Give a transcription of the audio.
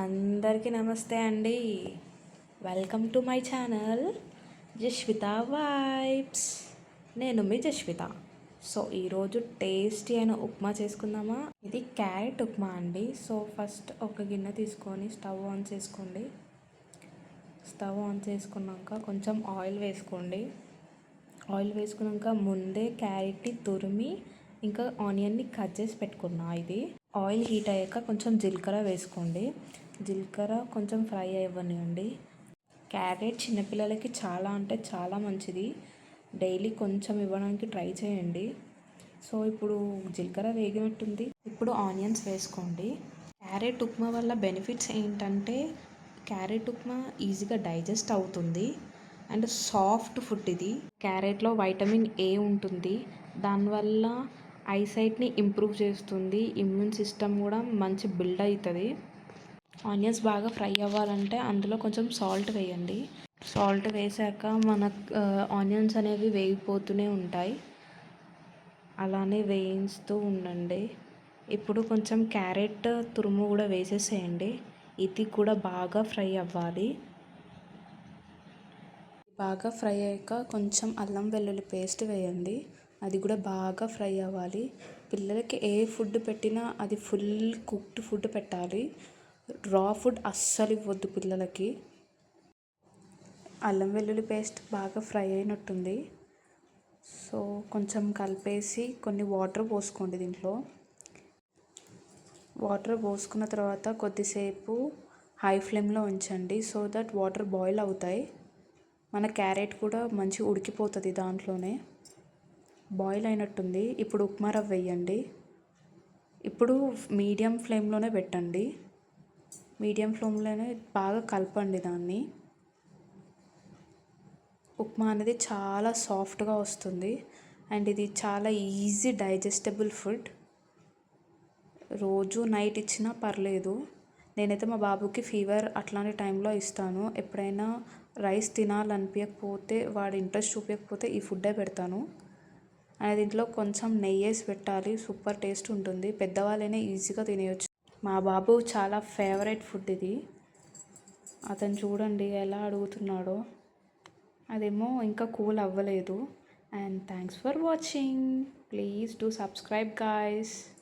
అందరికీ నమస్తే అండి. Welcome to my channel Jasvitha vibes నేను మీ జస్విత సో ఈరోజు టేస్టీ అయిన ఉప్మా చేసుకుందామా? ఇది క్యారెట్ ఉప్మా అండి. సో ఫస్ట్ ఒక గిన్నె తీసుకొని స్టవ్ ఆన్ చేసుకోండి. స్టవ్ ఆన్ చేసుకున్నాక కొంచెం ఆయిల్ వేసుకోండి. ఆయిల్ వేసుకున్నాక ముందే క్యారెట్ని తురిమి ఇంకా ఆనియన్ని కట్ చేసి పెట్టుకున్నా ఇది. ఆయిల్ హీట్ అయ్యాక కొంచెం జీలకర్ర వేసుకోండి. జీలకర్ర కొంచెం ఫ్రై అవ్వనివ్వండి. క్యారెట్ చిన్నపిల్లలకి చాలా అంటే చాలా మంచిది. డైలీ కొంచెం ఇవ్వడానికి ట్రై చేయండి. సో ఇప్పుడు జీలకర్ర వేగినట్టుంది. ఇప్పుడు ఆనియన్స్ వేసుకోండి. క్యారెట్ ఉప్మా వల్ల బెనిఫిట్స్ ఏంటంటే క్యారెట్ ఉప్మా ఈజీగా డైజెస్ట్ అవుతుంది. అండ్ సాఫ్ట్ ఫుడ్ ఇది. క్యారెట్లో వైటమిన్ ఏ ఉంటుంది. దానివల్ల ఐసైట్ని ఇంప్రూవ్ చేస్తుంది. ఇమ్యూన్ సిస్టమ్ కూడా మంచి బిల్డ్ అవుతుంది. ఆనియన్స్ బాగా ఫ్రై అవ్వాలంటే అందులో కొంచెం సాల్ట్ వేయండి. సాల్ట్ వేసాక మన ఆనియన్స్ అనేవి వేగిపోతూనే ఉంటాయి. అలానే వేయిస్తూ ఉండండి. ఇప్పుడు కొంచెం క్యారెట్ తురుము కూడా వేసేసేయండి. ఇది కూడా బాగా ఫ్రై అవ్వాలి. బాగా ఫ్రై అయ్యాక కొంచెం అల్లం వెల్లుల్లి పేస్ట్ వేయండి. అది కూడా బాగా ఫ్రై అవ్వాలి. పిల్లలకి ఏ ఫుడ్ పెట్టినా అది ఫుల్ కుక్డ్ ఫుడ్ పెట్టాలి. రా ఫుడ్ అస్సలు ఇవ్వద్దు పిల్లలకి. అల్లం వెల్లుల్లి పేస్ట్ బాగా ఫ్రై అయినట్టుంది. సో కొంచెం కలిపేసి కొన్ని వాటర్ పోసుకోండి దీంట్లో. వాటర్ పోసుకున్న తర్వాత కొద్దిసేపు హై ఫ్లేమ్లో ఉంచండి సో దట్ వాటర్ బాయిల్ అవుతాయి. మన క్యారెట్ కూడా మంచి ఉడికిపోతుంది దాంట్లోనే. బాయిల్ అయినట్టుంది. ఇప్పుడు ఉప్మా రవ్వ వేయండి. ఇప్పుడు మీడియం ఫ్లేమ్లోనే పెట్టండి. మీడియం ఫ్లేమ్లోనే బాగా కలపండి దాన్ని. ఉప్మా అనేది చాలా సాఫ్ట్గా వస్తుంది. అండ్ ఇది చాలా ఈజీ డైజెస్టబుల్ ఫుడ్. రోజు నైట్ ఇచ్చినా పర్లేదు. నేనైతే మా బాబుకి ఫీవర్ అట్లాంటి టైంలో ఇస్తాను. ఎప్పుడైనా రైస్ తినాలనిపించకపోతే వాడు ఇంట్రెస్ట్ చూపించకపోతే ఈ ఫుడ్డే పెడతాను. అండ్ దీంట్లో కొంచెం నెయ్యి వేసి పెట్టాలి. సూపర్ టేస్ట్ ఉంటుంది. పెద్దవాళ్ళైనా ఈజీగా తినేయచ్చు. మా బాబు చాలా ఫేవరెట్ ఫుడ్ ఇది. అతను చూడండి ఎలా అడుగుతున్నాడో. అదేమో ఇంకా కూల్ అవ్వలేదు. And thanks for watching. Please do subscribe guys.